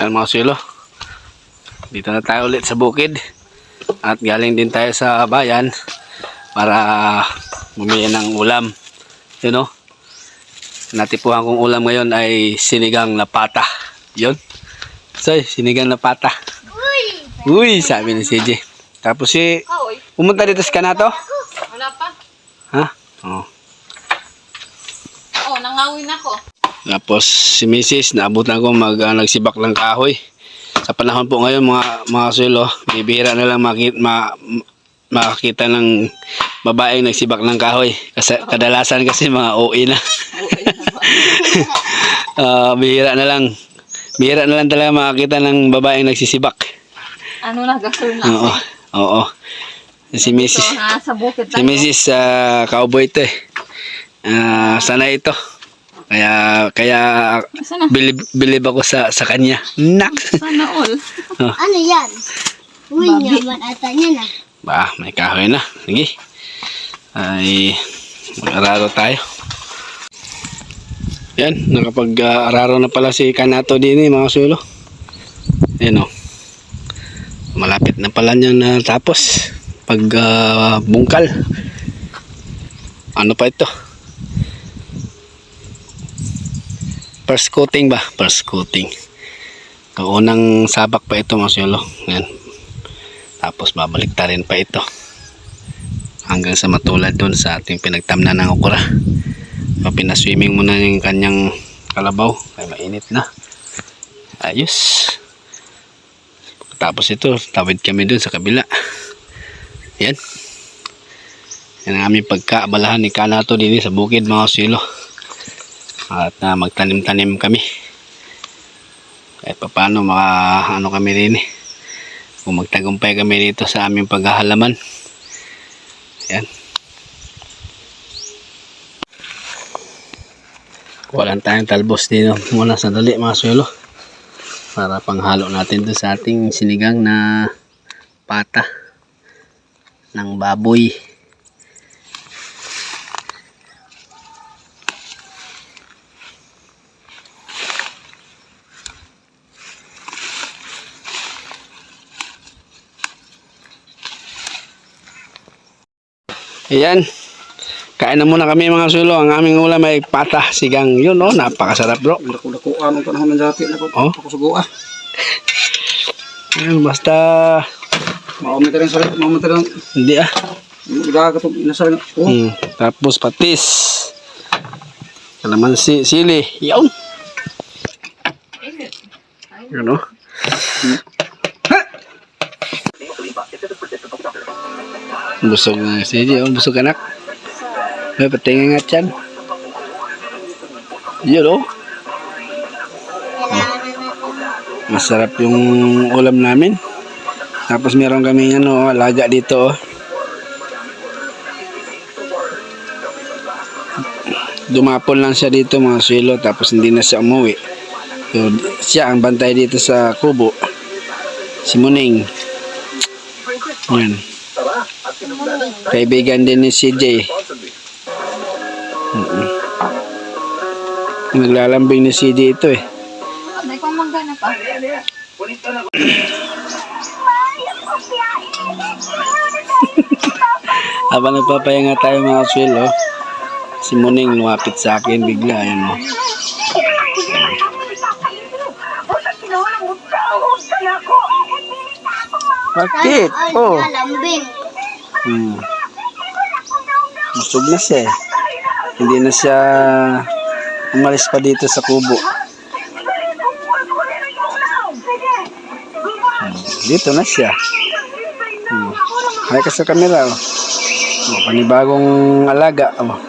Yan mga silo. Dito na tayo ulit sa bukid. At galing din tayo sa bayan para bumili ng ulam. Yun o. Natipuhan kong ulam ngayon ay sinigang na pata. Yun. So, sinigang na pata. Uy, sabi ni CJ. Tapos si, Kaoy, pumunta dito sa kanato. wala pa. Ha? Oo. Oh, nangawin ako. Tapos si Mrs. naabutan ko mag ah, nagsibak ng kahoy. Sa panahon po ngayon mga mga sulo, bibihira na lang makita, ma, makakita ng babaeng nagsibak ng kahoy. Kasi kadalasan kasi mga OE na. Ah, bihira na lang. Bihira na lang talaga makakita ng babaeng nagsisibak. Ano na, gasol na. Oo. Oo. Si Mrs. Si Mrs. ah, cowboy to eh. Ah, sana ito. Kaya kaya Sana, bilib, bilib ako sa sa kanya. Nak. sana all. Ano yan? Uy, naman ata niya na. Ba, may kahoy na. Sige. Ay mag-araro tayo. Yan, nakapag-araro na pala si Kanato din eh, mga sulo. Yan o. Malapit na pala niya na tapos. Pag ah, bungkal. Ano pa ito? First coating ba? First coating. Kaunang sabak pa ito mga sulo. Yan. Tapos babalik ta pa ito. Hanggang sa matulad doon sa ating pinagtamnan ng okra. So, pinaswimming muna yung kanyang kalabaw. Ay mainit na. Ayos. Tapos ito, tawid kami doon sa kabila. Yan. Yan ang aming pagkaabalahan ni Kanato din sa bukid mga silo. At na magtanim-tanim kami. Kahit pa paano maka ano kami rin eh kung magtagumpay kami dito sa aming paghahalaman. Yan. Walang tayong talbos dito muna sandali mga suelo. Para panghalo natin to sa ating sinigang na pata ng baboy. Ayan. Kain na muna kami mga sulo. Ang aming ulam ay pata, sigang. Yun oh, napakasarap bro. Dako-dako anong panahon ng dati na. Oh. Ako sugo ah. Ayun, basta Maumit rin sa maumit rin. hindi ah. Gaga to nasa oh. Hmm. Tapos patis. Kalamansi, sili. Yawn. Yun oh. Busog na si Gigi. Oh, busog anak. May patingin nga tiyan. Yun oh. Masarap yung ulam namin. Tapos meron kami ano, alaga dito oh. Dumapon lang siya dito mga swelo tapos hindi na siya umuwi. So, siya ang bantay dito sa kubo. Si Muning. Yan. Kaibigan din ni CJ. Mm-mm. Naglalambing ni CJ ito eh. May kong magana pa. Habang nagpapahinga tayo mga swelo, si Muning lumapit sa akin bigla. Yan o. Bakit? Ay, Oh. nalambing. Hmm. Busog na siya eh. Hindi na siya umalis pa dito sa kubo. Hmm. Dito na siya. Hmm. Hay ka sa camera oh. oh. Panibagong alaga oh.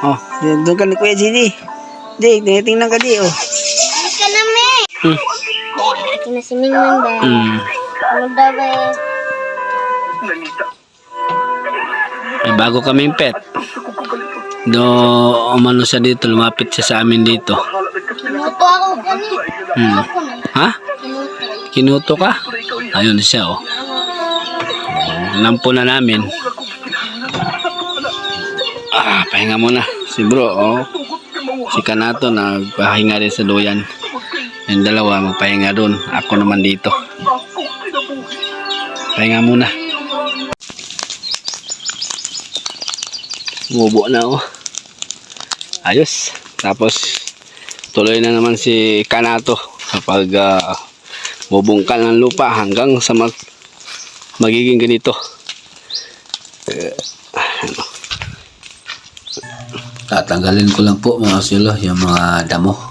Oh, doon ka ni Kuya Gini. Di, tinitingnan ka di oh. Alis ka na, me. Hmm. Kinasiming mo ba? Hmm. Daw ba? May bago kaming pet. Do, umano siya dito, lumapit siya sa amin dito. Kinuto ako. Hmm. Ha? Kinuto. Kinuto ka? Ayun siya, oh. Alam po na namin. Ah, pahinga muna. Si bro, oh. Si Kanato nagpahinga rin sa duyan. Yung dalawa magpahinga doon. Ako naman dito. Pahinga muna. Umubo na oh. Ayos. Tapos tuloy na naman si Kanato kapag ah, bubungkal ng lupa hanggang sa mag magiging ganito. Eh, ano. Tatanggalin ko lang po mga silo yung mga damo.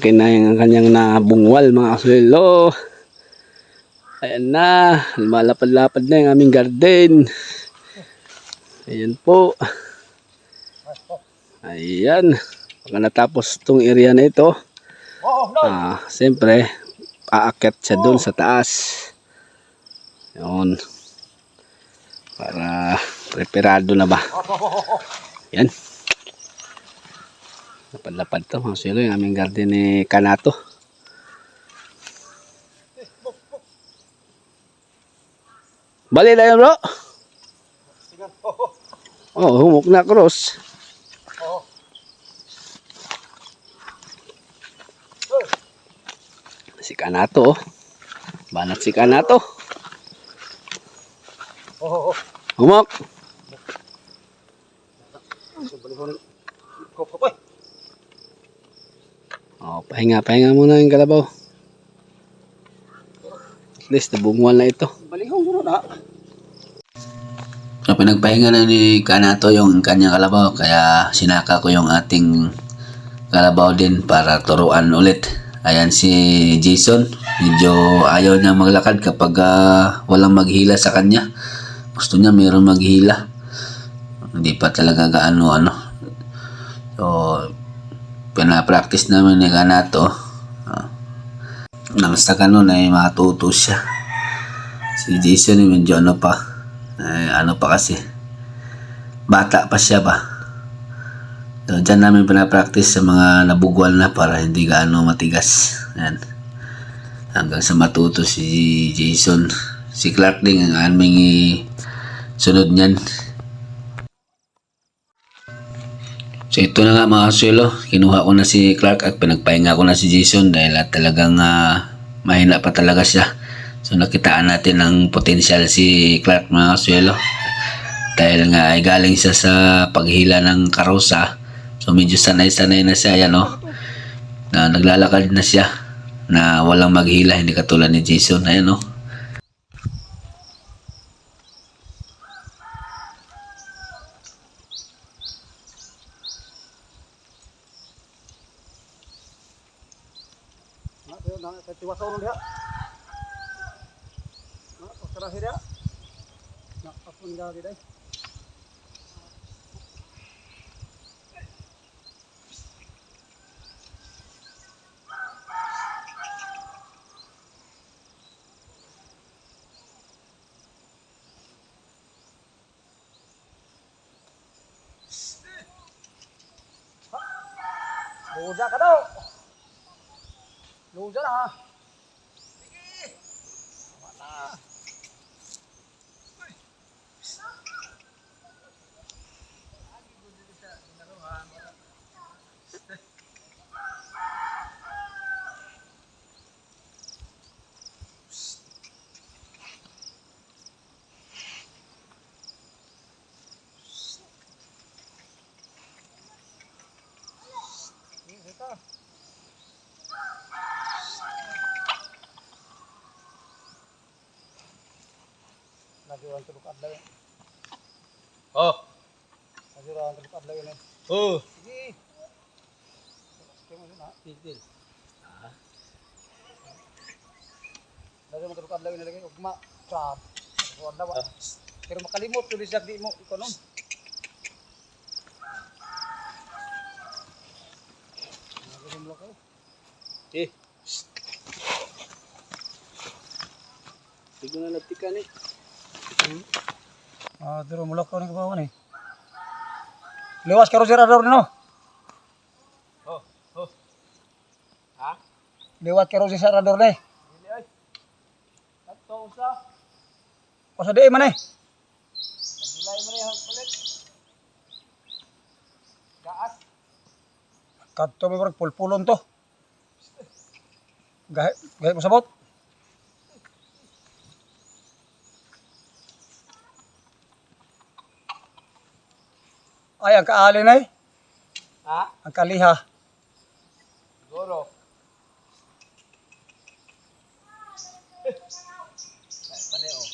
Malaki-laki na yung kanyang nabungwal mga kaswelo. Ayan na, lumalapad-lapad na yung aming garden. Ayan po. Ayan. Pagka natapos itong area na ito, ah, siyempre, aakyat siya doon sa taas. Yun. Para preparado na ba? Yan. Lapad-lapad to mga silo yung aming garden ni Kanato. Bali na yun bro. Oh, humok na cross. Si Kanato. oh. Banat si Kanato. Humok. Oh, pahinga, pahinga muna yung kalabaw. At least, nabungwal na ito. Balihong guro na. So, pinagpahinga na ni Kanato yung kanyang kalabaw, kaya sinaka ko yung ating kalabaw din para turuan ulit. Ayan si Jason, medyo ayaw niya maglakad kapag ah, walang maghila sa kanya. Gusto niya mayroon maghila. Hindi pa talaga gaano ano. Pinapractice namin ni Kanato. Uh, nang sa kanon ay matuto siya. Si Jason medyo ano pa. Eh, ano pa kasi. Bata pa siya ba. So, dyan namin pinapractice sa mga nabugwal na para hindi gaano matigas. Yan. Hanggang sa matuto si Jason. Si Clark din ang aming sunod niyan. So ito na nga mga kasuelo, kinuha ko na si Clark at pinagpahinga ko na si Jason dahil at talagang ah, mahina pa talaga siya. So nakitaan natin ng potensyal si Clark mga kasuelo. Dahil nga ay galing siya sa paghila ng karosa. So medyo sanay-sanay na siya yan oh. Na naglalakad na siya na walang maghila hindi katulad ni Jason ayan oh. Luja ka daw. Luja na ha. Lagi orang tuluk adlaw. Oh. Lagi orang tuluk adlaw ni. Oh. Sige. Sige mo na. Tigil. Lagi mo tuluk adlaw ni lagi ugma. Trap. Adlaw. Pero makalimot tulis di mo kayo. Eh. Sige na nagtikan eh. Ah, duro mulak ko ni kabawan eh. Lewas karo serador no. Oh. Oh. Ha? Lewat karo si serador ni. Dili ay. Ato usa. O sa di man eh. Mo ni palit. Gaas. Kadto mi pulpulon to. Gahe gahe mo sabot. Ay, ang kaali na eh. Ha? Ang kaliha. Siguro. Ay, panay oh.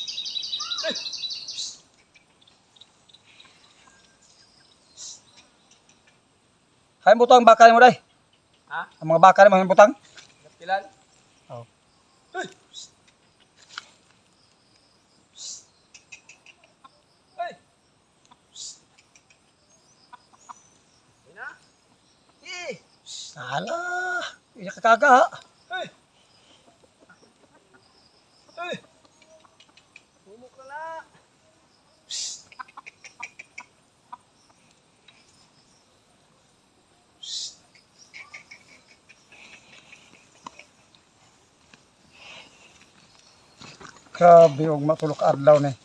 Hay butang bakal mo day. Ha? Ang mga bakal mo butang. Kapilan? Oh. Ay! Ay! Ay na? Eh! Sala. Iya kakaga. ha. Ay! Ay! Humok na na! Grabe og matulok adlaw ni.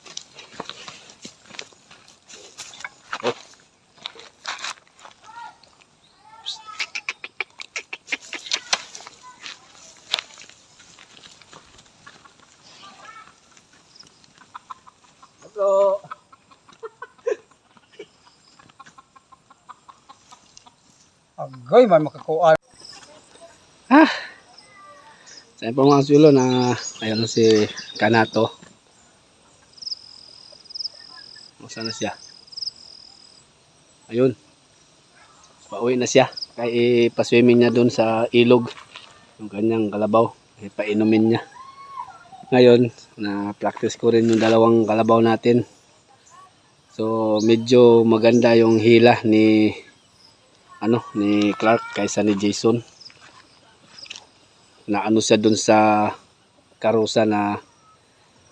Hello! Agoy man makakuan. Ah! Sa po mga sulo na ayun si Kanato. Masa na siya? Ayun. Pauwi na siya. Kaya ipaswimming niya doon sa ilog. Yung kanyang kalabaw. Ipainumin niya. Ngayon, na-practice ko rin yung dalawang kalabaw natin. So, medyo maganda yung hila ni ano ni Clark kaysa ni Jason. Na ano siya dun sa karusa na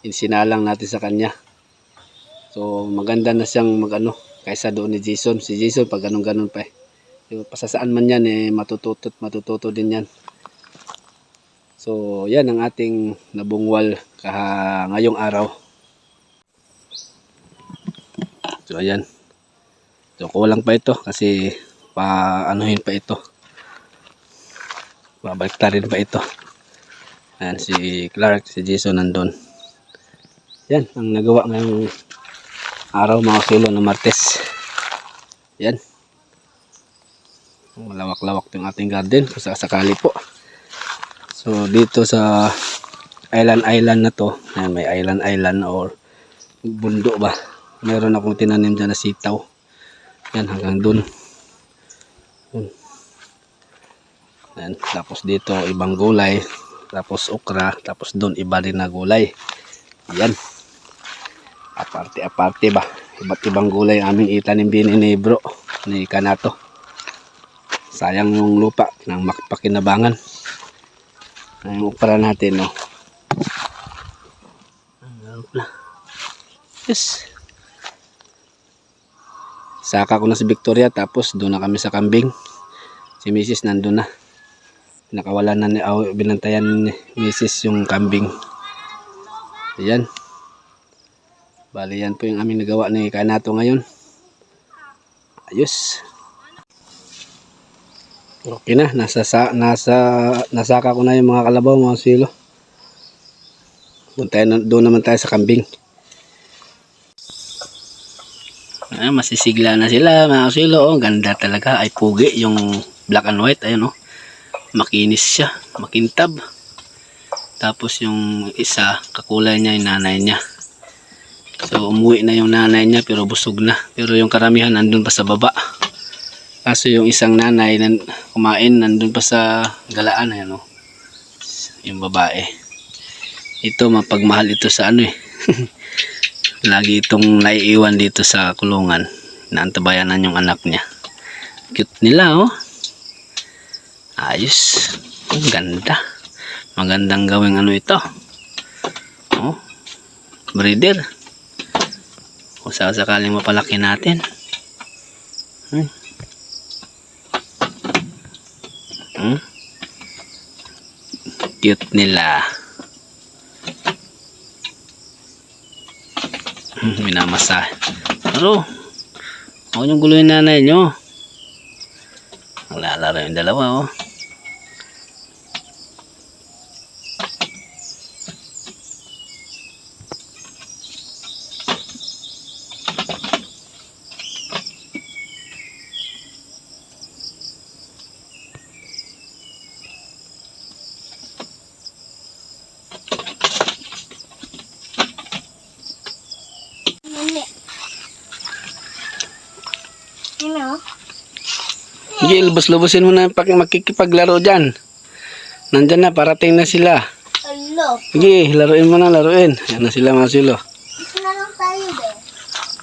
insinalang natin sa kanya. So maganda na siyang magano kaysa doon ni Jason. Si Jason pag ganun ganun pa eh. Pasasaan man yan eh matututo at matututo din yan so yan ang ating nabungwal kaha ngayong araw. So ayan. So kulang pa ito kasi pa anuhin pa ito. Babalik rin pa ito. Ayan, si Clark, si Jason nandun. Yan ang nagawa ngayong araw mga kilo ng Martes. Yan. Malawak-lawak yung ating garden kung sakali po so dito sa island island na to ayan, may island island or bundo ba meron akong tinanim dyan na sitaw yan hanggang dun Yan. Tapos dito ibang gulay. tapos okra, tapos doon iba rin na gulay. Yan. Aparte-aparte ba? Iba't ibang gulay ang aming itanim din ni bro, ni Kanato. Sayang yung lupa ng makpakinabangan. Ang okra natin, no. Ang okra. Yes. Saka ko na si Victoria tapos doon na kami sa kambing. Si Mrs. nandun na. Nakawala na ni oh, binantayan ni Mrs. yung kambing. Ayan. Bali yan po yung aming nagawa ni Kanato ngayon. Ayos. Okay na, nasa sa, nasa nasaka ko na yung mga kalabaw mga silo. Tayo, na- doon naman tayo sa kambing. Ah, masisigla na sila mga silo. Oh, ganda talaga. Ay pugi yung black and white. Ayun oh. Makinis siya. Makintab. Tapos yung isa, kakulay niya yung nanay niya. So umuwi na yung nanay niya pero busog na. Pero yung karamihan nandun pa sa baba. Kaso yung isang nanay nan kumain nandun pa sa galaan ayan oh. Yung babae. Ito mapagmahal ito sa ano eh. Lagi itong naiiwan dito sa kulungan. Naantabayanan yung anak niya. Cute nila oh. Ayos. Ang ganda. Magandang gawing ano ito. Oh. Breeder. Kung sakaling mapalaki natin. Hmm. Hmm. Cute nila. Hmm, minamasa. Pero, ako yung gulo nanay nyo. Naglalaro yung dalawa, oh. Mali. Ano? Sige, lubos-lubosin mo na pag- makikipaglaro dyan. Nandyan na, parating na sila. Alo. Sige, laruin mo na, laruin. Yan na sila mga silo. Lang tayo, be.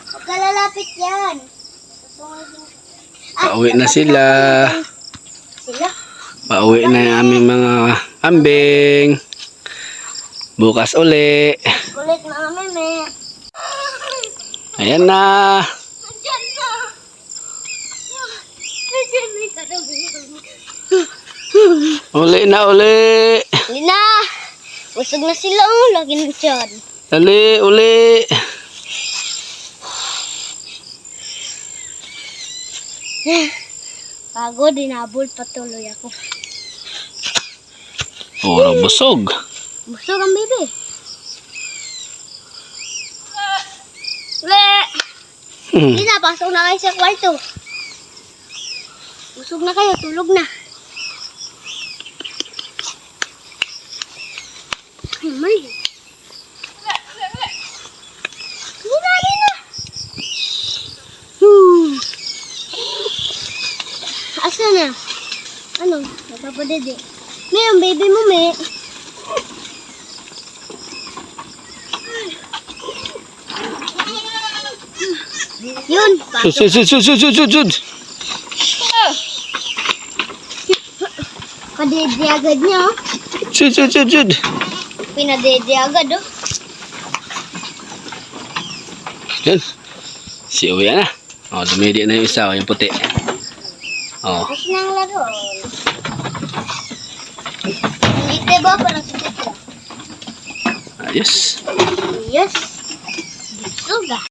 Huwag ka lalapit yan. Susungin. Pauwi na sila. Sila? Pauwi na yung aming mga kambing. Bukas uli. Kulit mga meme. Ayan na. Nandiyan na. Nandiyan na katabi. Uli na uli. Hindi na. Busog na sila. Oh. Lagi ng tiyan. Dali, uli. Pagod, dinabol patuloy ako. Puro busog. Busog ang bebe. Le! Hmm. Hindi na, pasok na kayo sa kwarto. Busog na kayo, tulog na. May. Hmm. Asa na? Ano? Napapadede. Ang baby mo, may. Yun, sud, sud, sud, sud, sud, sud, sud. Padede agad niya, oh. Sud, sud, sud, sud. Pinadede agad, oh. Yan. Si Uya na. Oh, dumidi na yung isa, oh, yung puti. Oh, Tapos na ang laro. Hindi ba parang sa tito? ayos. Yes. Suga.